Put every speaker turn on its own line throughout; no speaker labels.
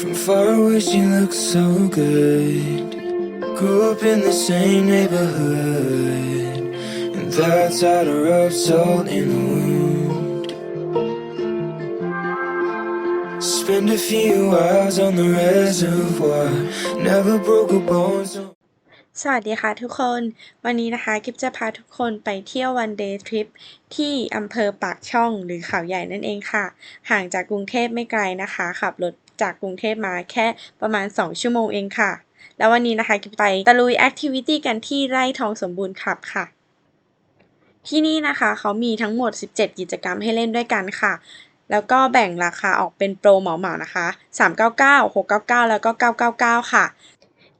From far away, she looks so good. Grew up in the same neighborhood, and that's how to rub salt in the wound. Spend a few hours on the reservoir, never broke a bone. So
สวัสดีค่ะทุกคน วันนี้นะคะกิฟจะพาทุกคนไปเที่ยววันเดย์ทริปที่อำเภอปากช่องหรือเขาใหญ่นั่นเองค่ะ ห่างจากกรุงเทพไม่ไกลนะคะ ขับรถ จากกรุงเทพมาแค่ประมาณ 2 ชั่วโมงเองค่ะ แล้ววันนี้นะคะกิไปตะลุยแอคทิวิตี้กันที่ไร่ทองสมบูรณ์ขับค่ะ ที่นี่นะคะเขามีทั้งหมด 17 กิจกรรมให้เล่นด้วยกันค่ะ แล้วก็แบ่งราคาออกเป็นโปรเหมาๆนะคะ 399 699 แล้วก็ 999 ค่ะ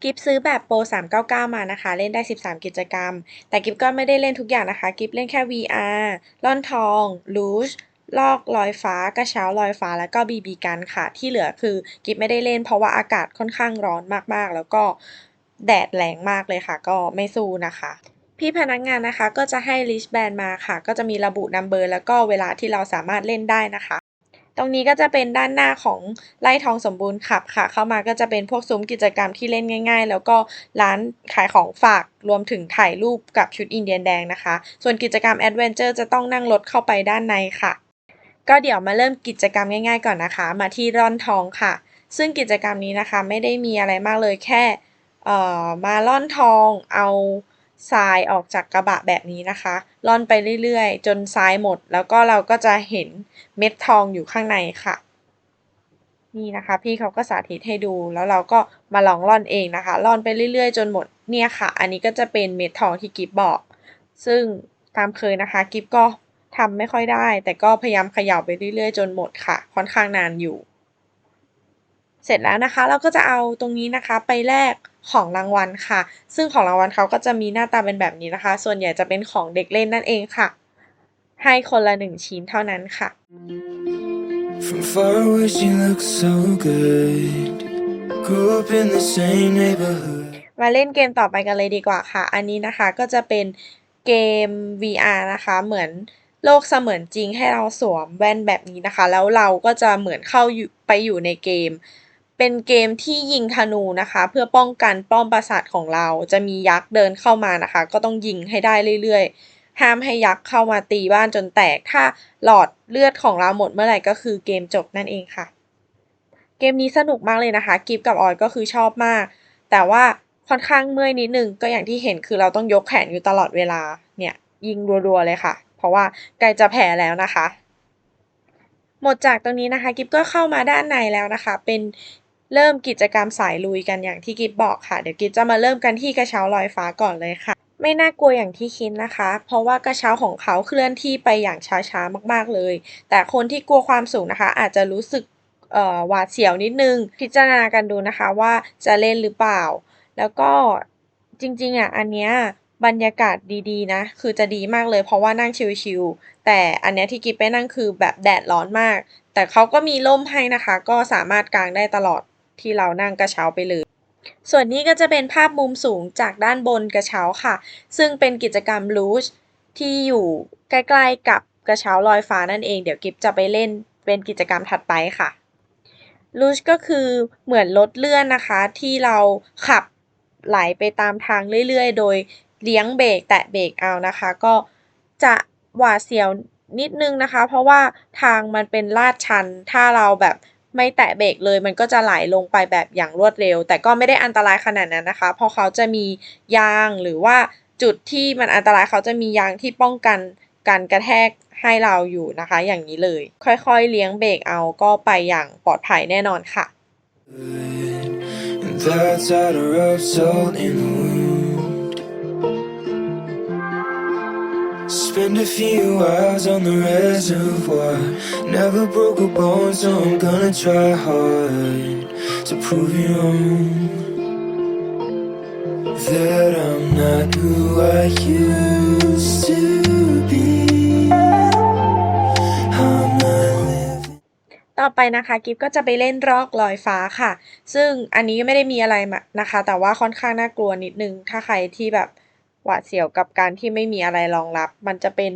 กิฟซื้อแบบโปร 399 มานะคะ เล่นได้ 13 กิจกรรม แต่กิฟก็ไม่ได้เล่นทุกอย่างนะคะ กิฟเล่นแค่ VR ล่อนทองลูช ลอกลอยฟ้า กระเช้าลอยฟ้า แล้วก็บีบีกันค่ะ ที่เหลือคือกิฟไม่ได้เล่น เพราะว่าอากาศค่อนข้างร้อนมาก ๆ แล้วก็แดดแรงมากเลยค่ะ ก็ไม่สู้นะคะ พี่พนักงานนะคะก็จะให้ลิชแบนมาค่ะ ก็จะมีระบุนัมเบอร์แล้วก็เวลาที่เราสามารถเล่นได้นะคะตรงนี้ก็จะเป็นด้านหน้าของไร่ทองสมบูรณ์ขับค่ะ เข้ามาก็จะเป็นพวกซุ้มกิจกรรมที่เล่นง่าย ๆ แล้วก็ร้านขายของฝากรวมถึงถ่ายรูปกับชุดอินเดียนแดงนะคะ ส่วนกิจกรรมแอดเวนเจอร์จะต้องนั่งรถเข้าไปด้านในค่ะ ก็เดี๋ยวมาเริ่มกิจกรรมง่ายๆก่อนนะคะ มาที่ร่อนทองค่ะ ซึ่งกิจกรรมนี้นะคะไม่ได้มีอะไรมากเลยแค่เอ่อมาล่อนทองเอาทรายออกจากกระบะแบบนี้นะคะล่อนไปเรื่อยๆ จนทรายหมด แล้วก็เราก็จะเห็นเม็ดทองอยู่ข้างในค่ะ นี่นะคะ พี่เขาก็สาธิตให้ดูแล้วเราก็มาลองล่อนเองนะคะล่อนไปเรื่อยๆ จนหมดเนี่ยค่ะ อันนี้ก็จะเป็นเม็ดทองที่กิฟบอก ซึ่งตามเคยนะคะ กิฟก็ ทำไม่ค่อยได้ แต่ก็พยายามเขย่าไปเรื่อยๆ จนหมดค่ะ ค่อนข้างนานอยู่ เสร็จแล้วนะคะ เราก็จะเอาตรงนี้นะคะไปแลกของรางวัลค่ะ ซึ่งของรางวัลเขาก็จะมีหน้าตาเป็นแบบนี้นะคะ ส่วนใหญ่จะเป็นของเด็กเล่นนั่นเองค่ะ ให้คนละหนึ่งชิ้นเท่านั้นค่ะ
From far away, she looks so good. Grew up in the same neighborhood.
มาเล่นเกมต่อไปกันเลยดีกว่าค่ะ อันนี้นะคะก็จะเป็นเกม VR นะคะ เหมือน โลกเสมือนจริงให้เราสวมแว่นแบบนี้นะคะ แล้วเราก็จะเหมือนเข้าไปอยู่ในเกม เป็นเกมที่ยิงธนูนะคะ เพื่อป้องกันป้อมปราสาทของเรา จะมียักษ์เดินเข้ามานะคะ ก็ต้องยิงให้ได้เรื่อยๆ ห้ามให้ยักษ์เข้ามาตีบ้านจนแตก ถ้าหลอดเลือดของเราหมดเมื่อไหร่ก็คือเกมจบนั่นเองค่ะ เกมนี้สนุกมากเลยนะคะ กิฟกับออยก็คือชอบมาก แต่ว่าค่อนข้างเมื่อยนิดนึง ก็อย่างที่เห็นคือเราต้องยกแขนอยู่ตลอดเวลา เนี่ยยิงรัวๆเลยค่ะ เพราะว่าใกล้จะแพ้แล้วนะคะ หมดจากตรงนี้นะคะกิฟก็เข้ามาด้านในแล้วนะคะ เป็นเริ่มกิจกรรมสายลุยกันอย่างที่กิฟบอกค่ะ เดี๋ยวกิฟจะมาเริ่มกันที่กระเช้าลอยฟ้าก่อนเลยค่ะ ไม่น่ากลัวอย่างที่คิดนะคะ เพราะว่ากระเช้าของเขาเคลื่อนที่ไปอย่างช้าๆมากๆเลย แต่คนที่กลัวความสูงนะคะ อาจจะรู้สึกหวาดเสียวนิดนึง พิจารณากันดูนะคะว่าจะเล่นหรือเปล่า แล้วก็จริงๆอะอันเนี้ย บรรยากาศดีๆนะ คือจะดีมากเลย เพราะว่านั่งชิลๆ แต่อันเนี้ยที่กิฟไปนั่งคือแบบแดดร้อนมาก แต่เขาก็มีร่มให้นะคะ ก็สามารถกางได้ตลอดที่เรานั่งกระเช้าไปเลยส่วนนี้ก็จะเป็นภาพมุมสูงจากด้านบนกระเช้าค่ะ ซึ่งเป็นกิจกรรมลูชที่อยู่ใกล้ๆกับกระเช้าลอยฟ้านั่นเอง เดี๋ยวกิฟจะไปเล่นเป็นกิจกรรมถัดไปค่ะลูชก็คือเหมือนรถเลื่อนนะคะ ที่เราขับไหลไปตามทางเรื่อยๆ โดย เลี้ยงเบรกแตะเบรกเอานะคะ ก็จะหวาดเสียวนิดนึงนะคะ เพราะว่าทางมันเป็นลาดชัน ถ้าเราแบบไม่แตะเบรกเลย มันก็จะไหลลงไปแบบอย่างรวดเร็ว แต่ก็ไม่ได้อันตรายขนาดนั้นนะคะ เพราะเขาจะมียางหรือว่าจุดที่มันอันตรายเขาจะมียางที่ป้องกันการกระแทกให้เราอยู่นะคะ อย่างนี้เลย ค่อยๆ เลี้ยงเบรกเอาก็ไปอย่างปลอดภัยแน่นอนค่ะ
And that's how to rub salt in the wound. Spend a few hours on the reservoir. Never broke a bone, so I'm gonna try hard to prove you wrong. That I'm not who I used to be. I'm not
ต่อไปนะคะกิฟก็จะไปเล่นรอกลอยฟ้าค่ะ ซึ่งอันนี้ไม่ได้มีอะไรนะคะ แต่ว่าค่อนข้างน่ากลัวนิดนึง ถ้าใครที่แบบ หวาดเสียวกับการที่ไม่มีอะไรรองรับ มันจะเป็น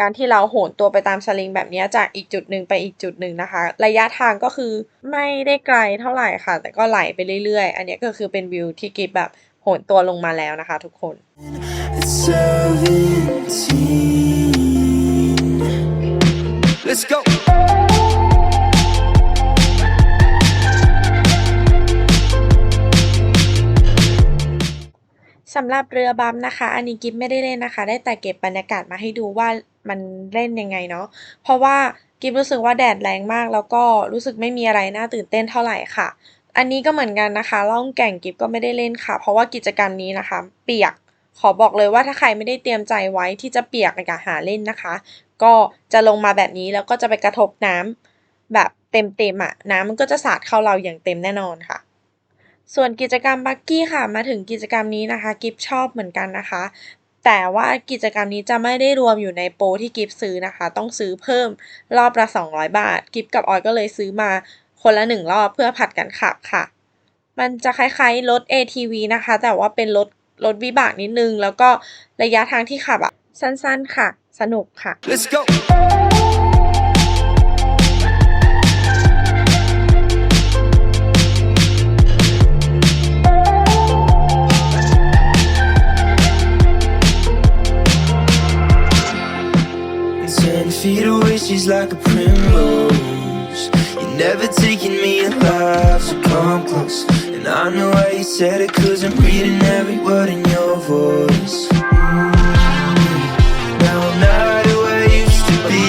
การที่เราโหนตัวไปตามสลิงแบบนี้จากอีกจุดหนึ่งไปอีกจุดหนึ่งนะคะ ระยะทางก็คือไม่ได้ไกลเท่าไหร่ค่ะ แต่ก็ไหลไปเรื่อยๆ อันนี้ก็คือเป็นวิวที่กิฟแบบโหนตัวลงมาแล้วนะคะทุกคนำหรับเรือบัมนะคะ อันนี้กิฟไม่ได้เล่นนะคะ ได้แต่เก็บบรรยากาศมาให้ดูว่ามันเล่นยังไงเนาะ เพราะว่ากิฟรู้สึกว่าแดดแรงมาก แล้วก็รู้สึกไม่มีอะไรน่าตื่นเต้นเท่าไหร่ค่ะ อันนี้ก็เหมือนกันนะคะ ล่องแก่งกิฟก็ไม่ได้เล่นค่ะ เพราะว่ากิจกรรมนี้นะคะ เปียก ขอบอกเลยว่าถ้าใครไม่ได้เตรียมใจไว้ที่จะเปียกในการหาเล่นนะคะ ก็จะลงมาแบบนี้แล้วก็จะไปกระทบน้ำแบบเต็มๆอะน้ำมันก็จะสาดเข้าเราอย่างเต็มแน่นอนค่ะ ส่วนกิจกรรมบักกี้ค่ะ มาถึงกิจกรรมนี้นะคะกิฟชอบเหมือนกันนะคะ แต่ว่ากิจกรรมนี้จะไม่ได้รวมอยู่ในโปรที่กิฟซื้อนะคะ ต้องซื้อเพิ่มรอบละ 200 บาท กิฟกับออยก็เลยซื้อมาคนละหนึ่งรอบเพื่อผัดกันขับค่ะ มันจะคล้ายๆรถ ATV นะคะ แต่ว่าเป็นรถรถวิบากนิดนึง แล้วก็ระยะทางที่ขับอะสั้นๆค่ะ สนุกค่ะ
Let's go. Like a primrose. You're never taking me alive, so come close. And I know why you said it, cause I'm reading every word in your voice. Now I'm not who I used to be.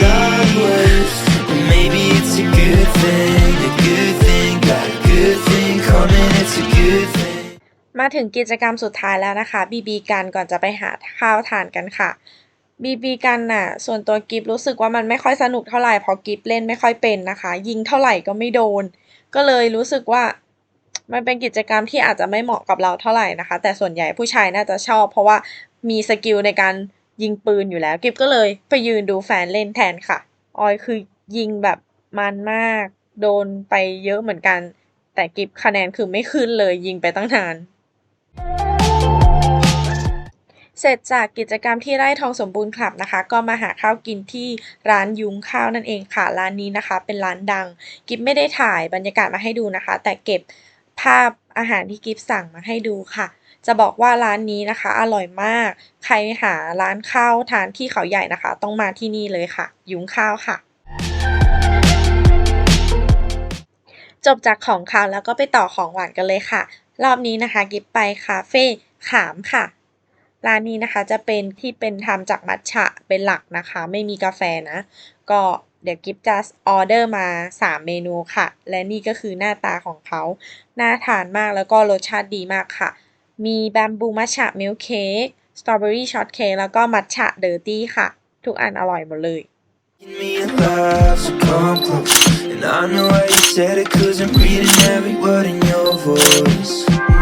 And maybe it's a good thing, a good thing, got a good thing coming, it's a good thing.
มาถึงกิจกรรมสุดท้ายแล้วนะคะ บีบีกันก่อนจะไปหาข้าวทานกันค่ะ บีบีกันน่ะ ส่วนตัวกิฟรู้สึกว่ามันไม่ค่อยสนุกเท่าไหร่เพราะกิฟเล่นไม่ค่อยเป็นนะคะ ยิงเท่าไหร่ก็ไม่โดน ก็เลยรู้สึกว่า มันเป็นกิจกรรมที่อาจจะไม่เหมาะกับเราเท่าไหร่นะคะ แต่ส่วนใหญ่ผู้ชายน่าจะชอบ เพราะว่ามีสกิลในการยิงปืนอยู่แล้ว กิฟก็เลยไปยืนดูแฟนเล่นแทนค่ะ ออยคือยิงแบบมันมาก โดนไปเยอะเหมือนกัน แต่กิฟคะแนนคือไม่ขึ้นเลยยิงไปตั้งนาน เสร็จจากกิจกรรมที่ไร่ทองสมบูรณ์คลับนะคะ ก็มาหาข้าวกินที่ร้านยุ้งข้าวนั่นเองค่ะ ร้านนี้นะคะ เป็นร้านดัง กิฟไม่ได้ถ่ายบรรยากาศมาให้ดูนะคะ แต่เก็บภาพอาหารที่กิฟสั่งมาให้ดูค่ะ จะบอกว่าร้านนี้นะคะ อร่อยมาก ใครหาร้านข้าวทานที่เขาใหญ่นะคะ ต้องมาที่นี่เลยค่ะ ยุ้งข้าวค่ะจบจากของคาวแล้วก็ไปต่อของหวานกันเลยค่ะ รอบนี้นะคะ กิฟไปคาเฟ่ขามค่ะ ร้านนี้นะคะจะเป็นที่เป็นทำจากมัทฉะเป็นหลักนะคะ ไม่มีกาแฟนะ ก็เดี๋ยวกิฟจะออเดอร์มา 3 เมนูค่ะ และนี่ก็คือหน้าตาของเขา น่าทานมากแล้วก็รสชาติดีมากค่ะ มีแบมบูมัทฉะมิลค์เค้กสตรอเบอรี่ช็อตเค้กแล้วก็มัทฉะเดอร์ตี้ค่ะ ทุกอันอร่อยหมดเลย
And I know why you said it, cause I'm reading every word in your voice.